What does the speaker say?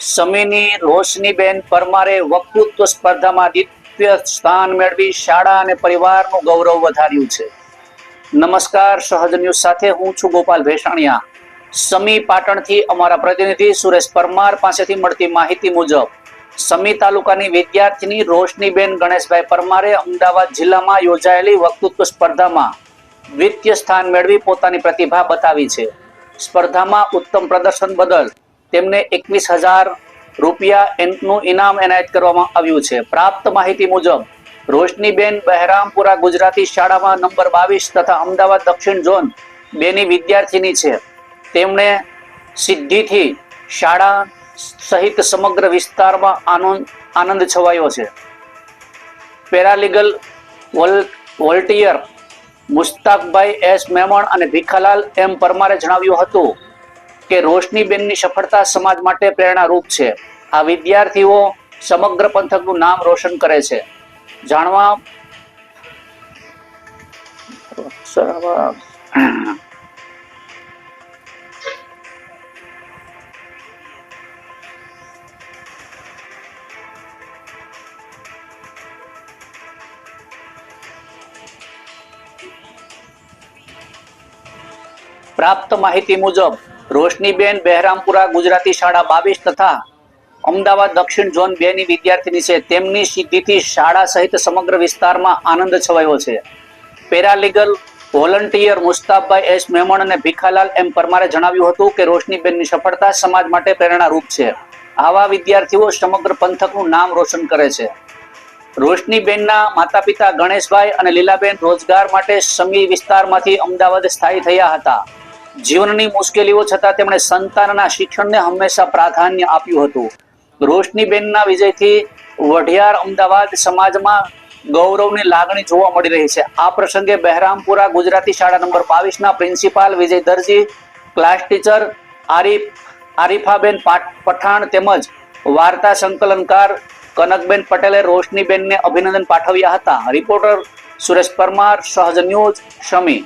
સમીની, રોશનીબેન પરમારે વક્તૃત્વ સ્પર્ધામાં દ્વિતીય સ્થાન મેળવી શાળા અને પરિવારનું ગૌરવ વધાર્યું છે. નમસ્કાર, સહજ ન્યૂઝ સાથે હું છું ગોપાલ ભેસાણિયા. સમી પાટણથી અમારા પ્રતિનિધિ સુરેશ પરમાર પાસેથી મળતી માહિતી મુજબ, સમી તાલુકાની વિદ્યાર્થીની રોશનીબેન ગણેશભાઈ પરમારે અમદાવાદ જિલ્લામાં યોજાયેલી વક્તૃત્વ સ્પર્ધામાં દ્વિતીય સ્થાન મેળવી પોતાની પ્રતિભા બતાવી છે. સ્પર્ધામાં ઉત્તમ પ્રદર્શન બદલ તેમને એકવીસ હજાર રૂપિયા નું ઇનામ એનાયત કરવામાં આવ્યું છે. પ્રાપ્ત માહિતી મુજબ, રોશનીબેન બહેરામપુરા ગુજરાતી શાળામાં નંબર બાવીસ તથા અમદાવાદ દક્ષિણ ઝોન બેની વિદ્યાર્થીની છે. તેમણે સિદ્ધિથી શાળા સહિત સમગ્ર વિસ્તારમાં આનંદ આનંદ છવાયો છે. પેરાલીગલ વોલ, વોલ્ટિયર મુસ્તાકભાઈ એસ મેમણ અને ભીખાલાલ એમ પરમારે જણાવ્યું હતું કે રોશનીબેનની સફળતા સમાજ માટે પ્રેરણારૂપ છે. આ વિદ્યાર્થીઓ સમગ્ર પંથકનું નામ રોશન કરે છે. જાણવા પ્રાપ્ત માહિતી મુજબ રોશનીબેન બહેરામપુરા ગુજરાતી શાળા બાવીસ તથા અમદાવાદ દક્ષિણ ઝોન બે ની વિદ્યાર્થીની છે. તેમની સિદ્ધિથી શાળા સહિત સમગ્ર વિસ્તારમાં આનંદ છવાયો છે. પેરાલીગલ વોલન્ટિયર મુસ્તાફભાઈ એસ મેમણ અને ભીખાલાલ એમ પરમારે જણાવ્યું હતું કે રોશનીબેનની સફળતા સમાજ માટે પ્રેરણારૂપ છે. આવા વિદ્યાર્થીઓ સમગ્ર પંથકનું નામ રોશન કરે છે. રોશનીબેનના માતા પિતા ગણેશભાઈ અને લીલાબેન રોજગાર માટે સમી વિસ્તારમાંથી અમદાવાદ સ્થાયી થયા હતા. જીવનની મુશ્કેલીઓ છતાં તેમણે સંતાનના શિક્ષણને હંમેશા પ્રાધાન્ય આપ્યું હતું. રોશનીબેનના વિજયથી વઢિયાર અમદાવાદ સમાજમાં ગૌરવની લાગણી જોવા મળી રહી છે. આ પ્રસંગે બહેરામપુરા ગુજરાતી શાળા નંબર બાવીસના principal Vijay Darji, class teacher Arif, આરીફાબેન Pathan તેમજ વાર્તા સંકલનકાર કનકબેન પટેલે રોશનીબેનને અભિનંદન પાઠવ્યા હતા. રિપોર્ટર સુરેશ પરમાર, સહજ ન્યૂઝ, શમી.